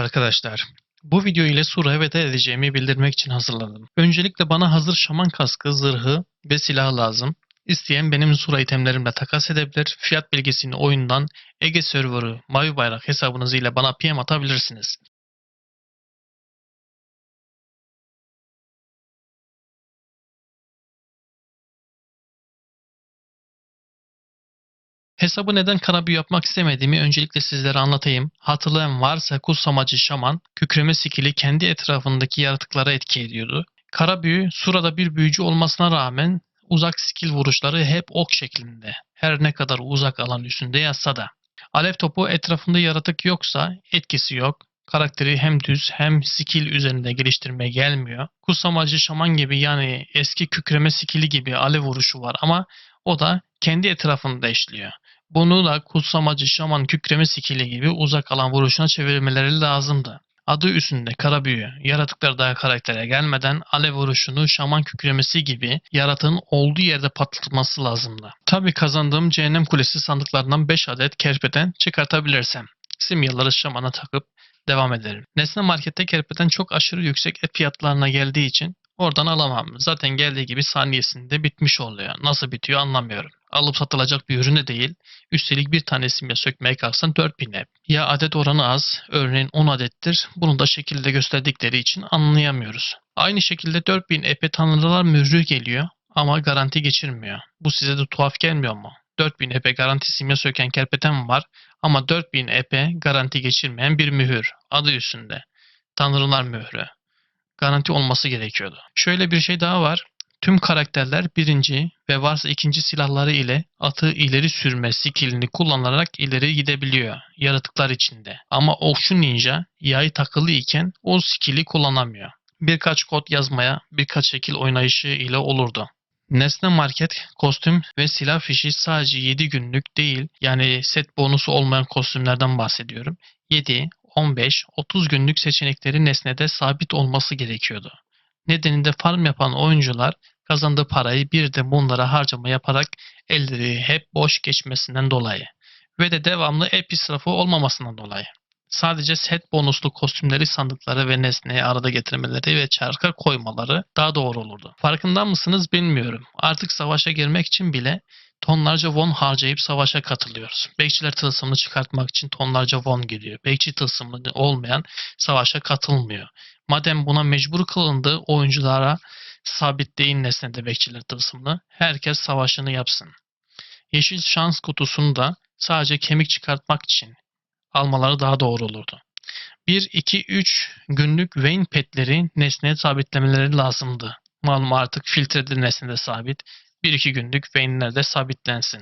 arkadaşlar. Bu video ile Sura'ya veda edeceğimi bildirmek için hazırladım. Öncelikle bana hazır şaman kaskı, zırhı ve silah lazım. İsteyen benim Sura itemlerimle takas edebilir. Fiyat bilgisini oyundan Ege Server'ı Mavi Bayrak hesabınız ile bana PM atabilirsiniz. Hesabı neden kara büyü yapmak istemediğimi öncelikle sizlere anlatayım. Hatırlayan varsa kutsamacı şaman kükreme skili kendi etrafındaki yaratıklara etki ediyordu. Kara surada bir büyücü olmasına rağmen uzak skill vuruşları hep ok şeklinde. Her ne kadar uzak alan üstünde yazsa da. Alev topu etrafında yaratık yoksa etkisi yok. Karakteri hem düz hem skill üzerinde geliştirmeye gelmiyor. Kutsamacı şaman gibi yani eski kükreme skili gibi alev vuruşu var ama o da kendi etrafında işliyor. Bunu da kutsamacı şaman kükreme skili gibi uzak alan vuruşuna çevirmeleri lazımdı. Adı üstünde kara büyü, yaratıklar daha karaktere gelmeden alev vuruşunu şaman kükremesi gibi yaratığın olduğu yerde patlatması lazımdı. Tabi kazandığım cehennem kulesi sandıklarından 5 adet kerpeten çıkartabilirsem. Simyaları şamana takıp devam ederim. Nesne markette kerpeten çok aşırı yüksek et fiyatlarına geldiği için oradan alamam. Zaten geldiği gibi saniyesinde bitmiş oluyor. Nasıl bitiyor anlamıyorum. Alıp satılacak bir ürün de değil. Üstelik bir tane simya sökmeye kalksan 4000 hep. Ya adet oranı az, örneğin 10 adettir. Bunu da şekilde gösterdikleri için anlayamıyoruz. Aynı şekilde 4000 epe tanrılar mührü geliyor ama garanti geçirmiyor. Bu size de tuhaf gelmiyor mu? 4000 epe garanti simya söken kerpeten var ama 4000 epe garanti geçirmeyen bir mühür. Adı üstünde. Tanrılar mührü. Garanti olması gerekiyordu. Şöyle bir şey daha var. Tüm karakterler birinci ve varsa ikinci silahları ile atı ileri sürme skillini kullanarak ileri gidebiliyor yaratıklar içinde. Ama Okşu Ninja yay takılı iken o skilli kullanamıyor. Birkaç kod yazmaya, birkaç şekil oynayışı ile olurdu. Nesne Market kostüm ve silah fişi sadece 7 günlük değil yani set bonusu olmayan kostümlerden bahsediyorum. 7, 15, 30 günlük seçenekleri nesnede sabit olması gerekiyordu. Nedeninde farm yapan oyuncular kazandığı parayı bir de bunlara harcama yaparak elleri hep boş geçmesinden dolayı ve de devamlı ep israfı olmamasından dolayı. Sadece set bonuslu kostümleri sandıkları ve nesneye arada getirmeleri ve çarka koymaları daha doğru olurdu. Farkında mısınız bilmiyorum. Artık savaşa girmek için bile tonlarca won harcayıp savaşa katılıyoruz. Bekçiler tılsımını çıkartmak için tonlarca won geliyor. Bekçi tılsımı olmayan savaşa katılmıyor. Madem buna mecbur kılındı oyunculara sabitleyin nesnede bekçiler tılsımını. Herkes savaşını yapsın. Yeşil şans kutusunu da sadece kemik çıkartmak için almaları daha doğru olurdu. 1, 2, 3 günlük Wayne petleri nesneye sabitlemeleri lazımdı. Malum artık filtreli nesnede sabit. 1-2 günlük Wayne'ler de sabitlensin.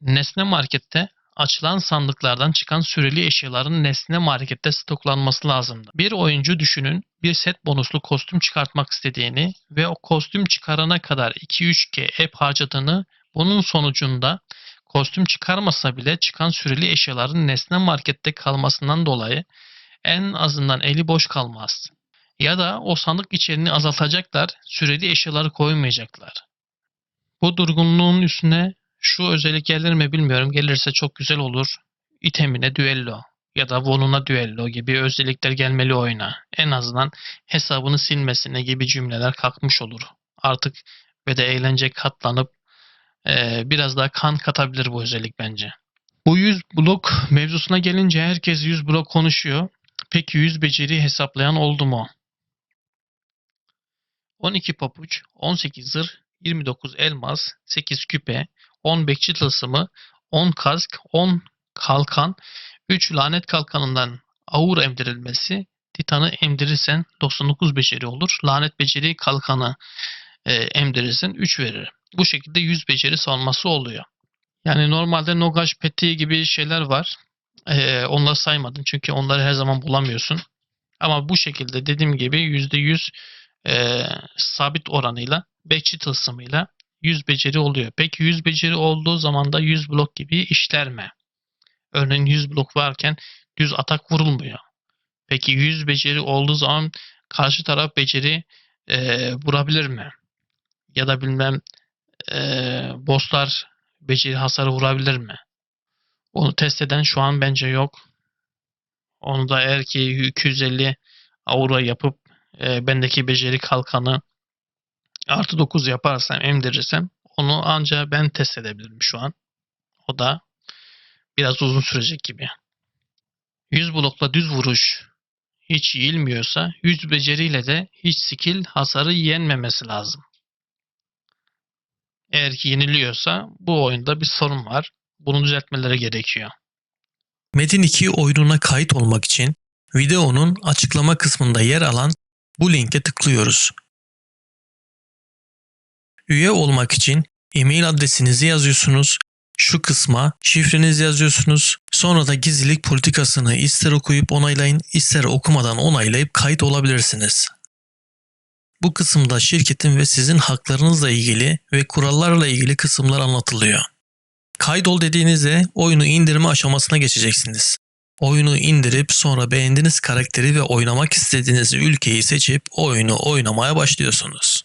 Nesne markette açılan sandıklardan çıkan süreli eşyaların nesne markette stoklanması lazımdı. Bir oyuncu düşünün bir set bonuslu kostüm çıkartmak istediğini ve o kostüm çıkarana kadar 2-3G ep harcadığını bunun sonucunda kostüm çıkarmasa bile çıkan süreli eşyaların nesne markette kalmasından dolayı en azından eli boş kalmaz. Ya da o sandık içeriğini azaltacaklar, süreli eşyaları koymayacaklar. Bu durgunluğun üstüne şu özellik gelir mi bilmiyorum. Gelirse çok güzel olur. İtemine düello ya da Von'una düello gibi özellikler gelmeli oyuna. En azından hesabını silmesine gibi cümleler kalkmış olur. Artık ve de eğlence katlanıp e, biraz daha kan katabilir bu özellik bence. Bu 100 blok mevzusuna gelince herkes 100 blok konuşuyor. Peki 100 beceri hesaplayan oldu mu? 12 papuç, 18 zırh, 29 elmas, 8 küpe, 10 bekçi tılsımı, 10 kask, 10 kalkan, 3 lanet kalkanından aur emdirilmesi, titanı emdirirsen 99 beceri olur. Lanet beceri kalkanı e, emdirirsen 3 verir. Bu şekilde 100 beceri savunması oluyor. Yani normalde Nogash Peti gibi şeyler var. E, onları saymadım çünkü onları her zaman bulamıyorsun. Ama bu şekilde dediğim gibi %100 e, sabit oranıyla bekçi tılsımıyla 100 beceri oluyor. Peki 100 beceri olduğu zaman da 100 blok gibi işler mi? Örneğin 100 blok varken düz atak vurulmuyor. Peki 100 beceri olduğu zaman karşı taraf beceri e, vurabilir mi? Ya da bilmem e, bosslar beceri hasarı vurabilir mi? Onu test eden şu an bence yok. Onu da eğer ki 250 aura yapıp e, bendeki beceri kalkanı artı 9 yaparsam emdirirsem onu ancak ben test edebilirim şu an. O da biraz uzun sürecek gibi. 100 blokla düz vuruş hiç yiyilmiyorsa 100 beceriyle de hiç skill hasarı yenmemesi lazım. Eğer ki yeniliyorsa bu oyunda bir sorun var. Bunu düzeltmeleri gerekiyor. Metin 2 oyununa kayıt olmak için videonun açıklama kısmında yer alan bu linke tıklıyoruz. Üye olmak için e-mail adresinizi yazıyorsunuz. Şu kısma şifrenizi yazıyorsunuz. Sonra da gizlilik politikasını ister okuyup onaylayın, ister okumadan onaylayıp kayıt olabilirsiniz. Bu kısımda şirketin ve sizin haklarınızla ilgili ve kurallarla ilgili kısımlar anlatılıyor. Kaydol dediğinizde oyunu indirme aşamasına geçeceksiniz. Oyunu indirip sonra beğendiğiniz karakteri ve oynamak istediğiniz ülkeyi seçip oyunu oynamaya başlıyorsunuz.